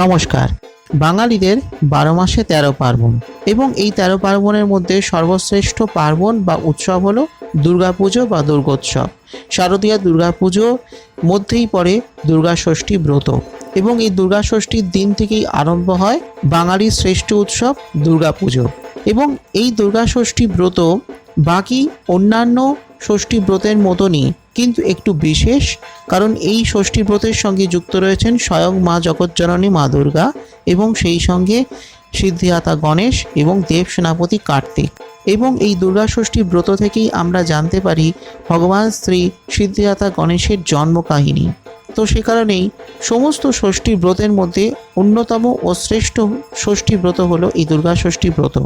নমস্কার। বাঙালিদের বারো মাসে তেরো পার্বণ এবং এই তেরো পার্বণের মধ্যে সর্বশ্রেষ্ঠ পার্বণ বা উৎসব হলো দুর্গাপুজো বা দুর্গোৎসব। শারদীয় দুর্গাপুজো মধ্যেই পড়ে দুর্গা ষষ্ঠী ব্রত এবং এই দুর্গা ষষ্ঠীর দিন থেকেই আরম্ভ হয় বাঙালির শ্রেষ্ঠ উৎসব দুর্গাপুজো। এবং এই দুর্গা ষষ্ঠী ব্রত বাকি অন্যান্য ষষ্ঠী ব্রতের মতনই, কিন্তু একটু বিশেষ, কারণ এই ষষ্ঠী ব্রতের সঙ্গে যুক্ত রয়েছেন স্বয়ং মা জগৎজননী মা দুর্গা এবং সেই সঙ্গে সিদ্ধিয়াতা গণেশ এবং দেব সেনাপতি কার্তিক। এবং এই দুর্গা ষষ্ঠী ব্রত থেকেই আমরা জানতে পারি ভগবান শ্রী সিদ্ধিয়াতা গণেশের জন্ম কাহিনী তো সে কারণেই সমস্ত ষষ্ঠী ব্রতের মধ্যে অন্যতম ও শ্রেষ্ঠ ষষ্ঠী ব্রত হলো এই দুর্গা ষষ্ঠী ব্রত।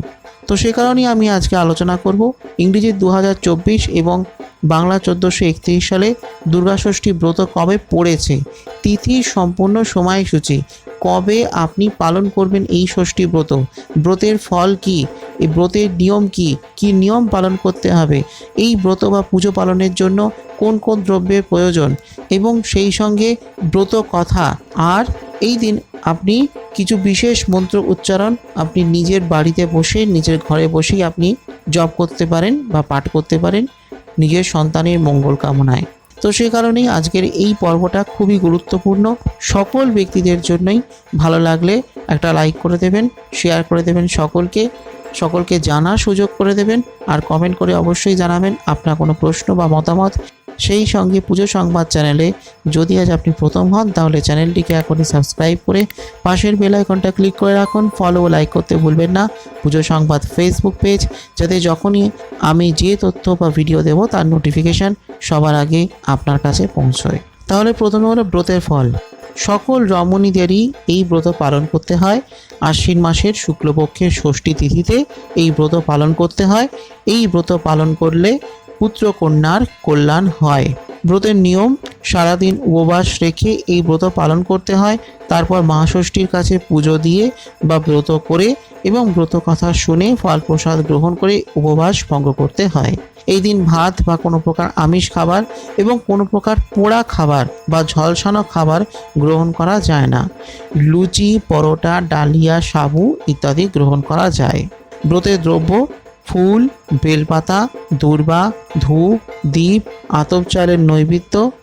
তো সে কারণেই আমি আজকে আলোচনা করব ইংরেজি দু হাজার চব্বিশ এবং বাংলা চোদ্দোশো একত্রিশ সালে দুর্গাষষ্ঠী ব্রত কবে পড়েছে তিথির সম্পূর্ণ সময়সূচি, কবে আপনি পালন করবেন এই ষষ্ঠী ব্রত, ব্রতের ফল কি এই ব্রতের নিয়ম কি? কি নিয়ম পালন করতে হবে? এই ব্রত বা পুজো পালনের জন্য কোন কোন দ্রব্যের প্রয়োজন? এবং সেই সঙ্গে ব্রত কথা। আর এই দিন আপনি কিছু বিশেষ মন্ত্র উচ্চারণ আপনি নিজের বাড়িতে বসে, নিজের ঘরে বসেই আপনি জপ করতে পারেন বা পাঠ করতে পারেন নিজের সন্তানের মঙ্গল কামনায়। তো সে কারণেই আজকের এই পর্বটা খুবই গুরুত্বপূর্ণ। সকল ব্যক্তিদের জন্যই ভালো লাগলে একটা লাইক করে দেবেন শেয়ার করে দেবেন সকলকে। সকলকে জানার সুযোগ করে দেবেন আর কমেন্ট করে অবশ্যই জানাবেন আপনার কোনো প্রশ্ন বা মতামত। সেই সঙ্গে পুজো সংবাদ চ্যানেলে যদি আজ আপনি প্রথম হন, তাহলে চ্যানেলটিকে এখনই সাবস্ক্রাইব করে পাশের বেল আইকনটা ক্লিক করে রাখুন। ফলো ও লাইক করতে ভুলবেন না। পুজো সংবাদ ফেসবুক পেজ যাতে যখনই আমি যে তথ্য বা ভিডিও দেব, তার নোটিফিকেশান সবার আগে আপনার কাছে পৌঁছয়। তাহলে প্রথমে হলো ব্রতের ফল। সকল রমণীদেরই এই ব্রত পালন করতে হয়। আশ্বিন মাসের শুক্লপক্ষের ষষ্ঠী তিথিতে এই ব্রত পালন করতে হয়। এই ব্রত পালন করলে পুত্র কন্যার কল্যাণ হয়। ব্রতের নিয়ম সারাদিন উপবাস রেখে এই ব্রত পালন করতে হয়। তারপর মহাষষ্ঠীর কাছে পুজো দিয়ে বা ব্রত করে এবং ব্রত কথা শুনে ফল প্রসাদ গ্রহণ করে উপবাস ভঙ্গ করতে হয়। এই দিন ভাত বা কোনো প্রকার আমিষ খাবার এবং কোনো প্রকার পোড়া খাবার বা ঝলসানো খাবার গ্রহণ করা যায় না। লুচি, পরোটা, ডালিয়া, সাবু ইত্যাদি গ্রহণ করা যায়। ব্রতের দ্রব্য ফুল, বেলপাতা, দূর্বা, ধূপ, দ্বীপ আতপ চালের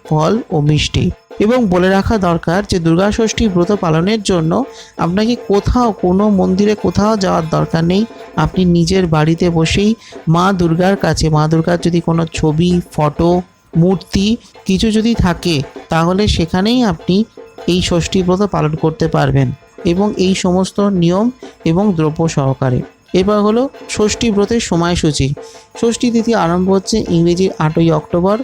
ফল ও মিষ্টি। এবং বলে রাখা দরকার যে দুর্গা ষষ্ঠী ব্রত পালনের জন্য আপনাকে কোথাও, কোনো মন্দিরে কোথাও যাওয়ার দরকার নেই। আপনি নিজের বাড়িতে বসেই মা দুর্গার কাছে, মা দুর্গার যদি কোনো ছবি, ফটো, মূর্তি, কিছু যদি থাকে, তাহলে সেখানেই আপনি এই ষষ্ঠী ব্রত পালন করতে পারবেন। এবং এই সমস্ত নিয়ম এবং দ্রব্য সহকারে। এবার হলো ষষ্ঠী ব্রতের সময়সূচি। ষষ্ঠী তিথি আরম্ভ হচ্ছে ইংরেজির আটই অক্টোবর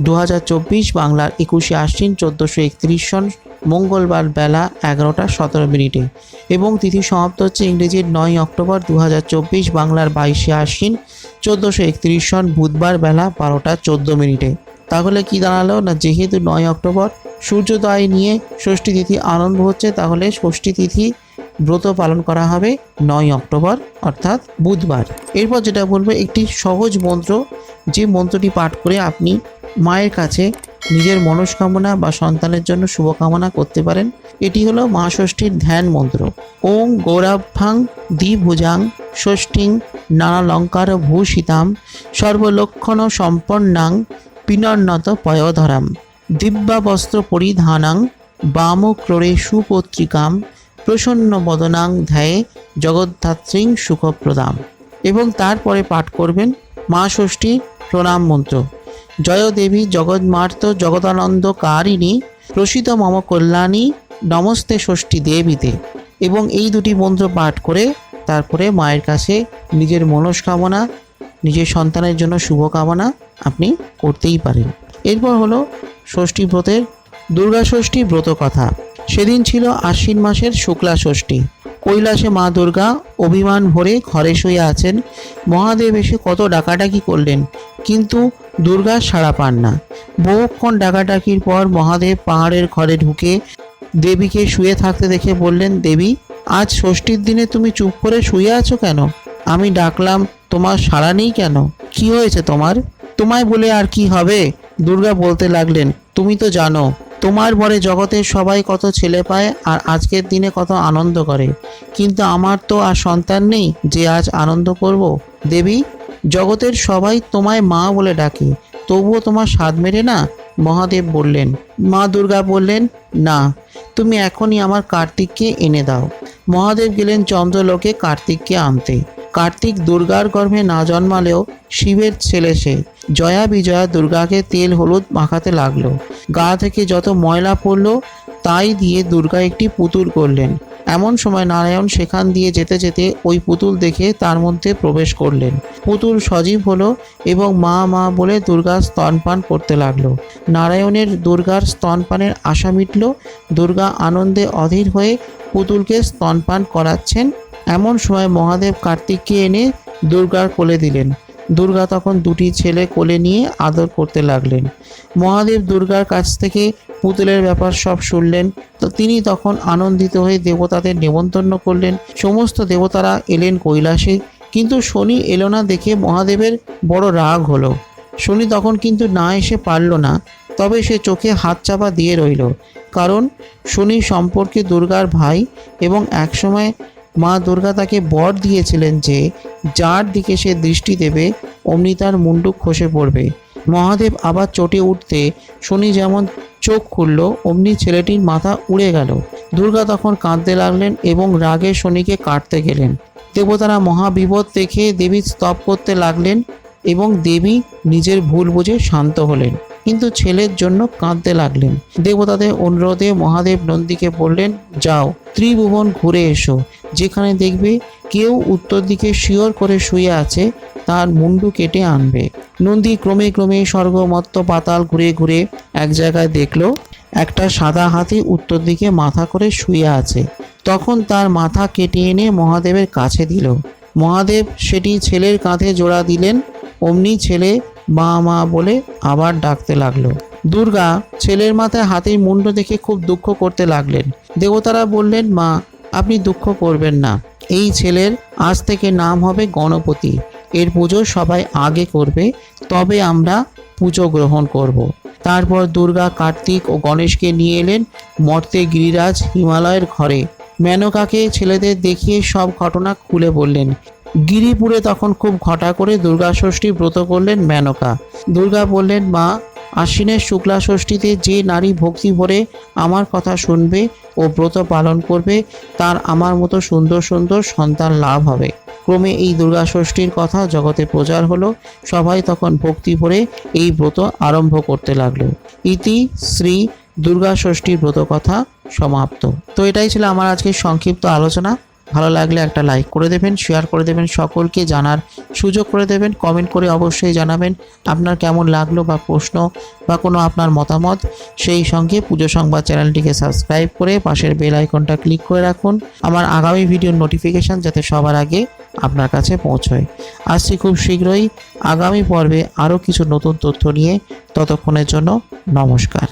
দু হাজার চব্বিশ বাংলার একুশে আশ্বিন চোদ্দোশো একত্রিশ সন মঙ্গলবার বেলা এগারোটা সতেরো মিনিটে এবং তিথি সমাপ্ত হচ্ছে ইংরেজির নয় অক্টোবর দু হাজার চব্বিশ বাংলার বাইশে আশ্বিন চোদ্দোশো একত্রিশ সন বুধবার বেলা বারোটা চোদ্দ মিনিটে। তাহলে কি দাঁড়াল না যেহেতু নয় অক্টোবর সূর্যোদয় নিয়ে ষষ্ঠী তিথি আরম্ভ হচ্ছে তাহলে ষষ্ঠী তিথি ব্রত পালন করা হবে নয় অক্টোবর, অর্থাৎ বুধবার। এরপর যেটা বলব, একটি সহজ মন্ত্র, যে মন্ত্রটি পাঠ করে আপনি মায়ের কাছে নিজের মনস্কামনা বা সন্তানের জন্য শুভকামনা করতে পারেন। এটি হলো মা ষষ্ঠীর ধ্যান মন্ত্র। ওং গৌরাভাং দ্বিভুজাং ষষ্ঠীং নানালঙ্কার ভূষিতাম সর্বলক্ষণ সম্পন্নাং পিনর্নত পয়োধরাম। দিব্যাবস্ত্র পরিধানাং বামক্রোড়ে সুপত্রিকাম প্রসন্ন বদনাং ধ্যায়ে জগদ্ধাত্রীং সুখপ্রদাম। এবং তারপরে পাঠ করবেন মা ষষ্ঠী প্রণাম মন্ত্র। জয় দেবী জগৎমার্ত জগদানন্দ কারিণী প্রসিত মম কল্যাণী নমস্তে ষষ্ঠী দেবীতে। এবং এই দুটি মন্ত্র পাঠ করে তারপরে মায়ের কাছে নিজের মনস্কামনা, নিজের সন্তানের জন্য শুভকামনা আপনি করতেই পারেন। এরপর হলো ষষ্ঠী ব্রতের দুর্গা ষষ্ঠী ব্রত কথা সেদিন ছিল আশ্বিন মাসের শুক্লা ষষ্ঠী। কৈলাসে মা দুর্গা অভিমান ভরে ঘরে শুয়ে আছেন। মহাদেব এসে কত ডাকাডাকি করলেন, কিন্তু দুর্গা সাড়া পান না। বহুক্ষণ ডাকাডাকির পর মহাদেব পাহাড়ের ঘরে ঢুকে দেবীকে শুয়ে থাকতে দেখে বললেন, দেবী, আজ ষষ্ঠীর দিনে তুমি চুপ করে শুয়ে আছো কেন? আমি ডাকলাম, তোমার সাড়া নেই কেন? কি হয়েছে তোমার? তোমায় বলে আর কি হবে? দুর্গা বলতে লাগলেন, তুমি তো জানো তোমার পরে জগতের সবাই কত ছেলে পায় আর আজকের দিনে কত আনন্দ করে। কিন্তু আমার তো আর সন্তান নেই যে আজ আনন্দ করব। দেবী, জগতের সবাই তোমায় মা বলে ডাকে, তবুও তোমার স্বাদ মেরে না? মহাদেব বললেন। মা দুর্গা বললেন, না, তুমি এখনই আমার কার্তিককে এনে দাও। মহাদেব গেলেন চন্দ্রলোকে কার্তিককে আনতে। কার্তিক দুর্গার গর্ভে না জন্মালেও শিবের ছেলে সে। জয়া বিজয়া দুর্গাকে তেল হলুদ মাখাতে লাগল। গা থেকে যত ময়লা পড়ল, তাই দিয়ে দুর্গা একটি পুতুল করলেন। এমন সময় নারায়ণ সেখান দিয়ে যেতে যেতে ওই পুতুল দেখে তার মধ্যে প্রবেশ করলেন। পুতুল সজীব হলো এবং মা মা বলে দুর্গা স্তনপান করতে লাগল। নারায়ণের দুর্গার স্তনপানের আশা মিটল, দুর্গা আনন্দে অধীর হয়ে পুতুলকে স্তনপান করাচ্ছেন। এমন সময় মহাদেব কার্তিককে এনে দুর্গার কোলে দিলেন। দুর্গা তখন দুটি ছেলে কোলে নিয়ে আদর করতে লাগলেন। মহাদেব দুর্গার কাছ থেকে পুতুলের ব্যাপার সব শুনলেন। তো তিনি তখন আনন্দিত হয়ে দেবতাদের নেমন্তন্ন করলেন। সমস্ত দেবতারা এলেন কৈলাসে। কিন্তু শনি এলো না দেখে মহাদেবের বড় রাগ হলো। শনি তখন কিন্তু না এসে পারল না। তবে সে চোখে হাত চাপা দিয়ে রইল। কারণ শনি সম্পর্কে দুর্গার ভাই এবং একসময় মা দুর্গা তাকে বর দিয়েছিলেন যে যার দিকে সে দৃষ্টি দেবে, অমনি তার মুন্ডু খসে পড়বে। মহাদেব আবার চটে উঠতে শনি যেমন চোখ খুলল, অমনি ছেলেটির মাথা উড়ে গেল। দুর্গা তখন কাঁদতে লাগলেন এবং রাগে শনিকে কাটতে গেলেন। দেবতারা মহাবিপদ দেখে দেবী স্তব করতে লাগলেন এবং দেবী নিজের ভুল বুঝে শান্ত হলেন, কিন্তু ছেলের জন্য কাঁদতে লাগলেন। দেবতাদের অনুরোধে মহাদেব নন্দীকে বললেন, যাও, ত্রিভুবন ঘুরে এসো। যেখানে দেখবে কেউ উত্তর দিকে শিওর করে শুয়ে আছে, তার মুন্ডু কেটে আনবে। নন্দী ক্রমে ক্রমে স্বর্গমত্ত পাতাল ঘুরে ঘুরে এক জায়গায় দেখল, একটা সাদা হাতি উত্তর দিকে মাথা করে শুয়ে আছে। তখন তার মাথা কেটে এনে মহাদেবের কাছে দিল। মহাদেব সেটি ছেলের কাঁধে জোড়া দিলেন, অমনি ছেলে মা মা বলে আবার ডাকতে লাগল। দুর্গা ছেলের মাথায় হাতির মুন্ড দেখে খুব দুঃখ করতে লাগলেন। দেবতারা বললেন, মা আপনি দুঃখ করবেন না। এই ছেলের আজ থেকে নাম হবে গণপতি। এর পুজো সবাই আগে করবে, তবে আমরা পুজো গ্রহণ করব। তারপর দুর্গা, কার্তিক ও গণেশকে নিয়ে এলেন মর্তে গিরিরাজ হিমালয়ের ঘরে। মেনকাকে ছেলেদের দেখিয়ে সব ঘটনা খুলে বললেন। গিরিপুরে তখন খুব ঘটা করে দুর্গা ষষ্ঠী ব্রত করলেন মেনকা। দুর্গা বললেন, মা আশ্বিনের শুক্লা ষষ্ঠীতে যে নারী ভক্তি ভরে আমার কথা শুনবে ও ব্রত পালন করবে, তার আমার মতো সুন্দর সুন্দর সন্তান লাভ হবে। ক্রমে এই দুর্গা ষষ্ঠীর কথা জগতে প্রচার হলো। সবাই তখন ভক্তি ভরে এই ব্রত আরম্ভ করতে লাগল। ইতি শ্রী দুর্গা ষষ্ঠীর ব্রত কথা সমাপ্ত। তো এটাই ছিল আমার আজকের সংক্ষিপ্ত আলোচনা। ভালো লাগলে একটা লাইক করে দেবেন শেয়ার করে দেবেন সকলকে, জানার সুযোগ করে দেবেন কমেন্ট করে অবশ্যই জানাবেন আপনার কেমন লাগল বা প্রশ্ন বা কোনো আপনার মতামত। সেই সঙ্গে পুজো সংবাদ চ্যানেলটিকে সাবস্ক্রাইব করে পাশের বেল আইকনটা ক্লিক করে রাখুন। আমার আগামী ভিডিওর নোটিফিকেশান যাতে সবার আগে আপনার কাছে পৌঁছয়। আসছি খুব শীঘ্রই, আগামী পর্বে আরও কিছু নতুন তথ্য নিয়ে। ততক্ষণের জন্য নমস্কার।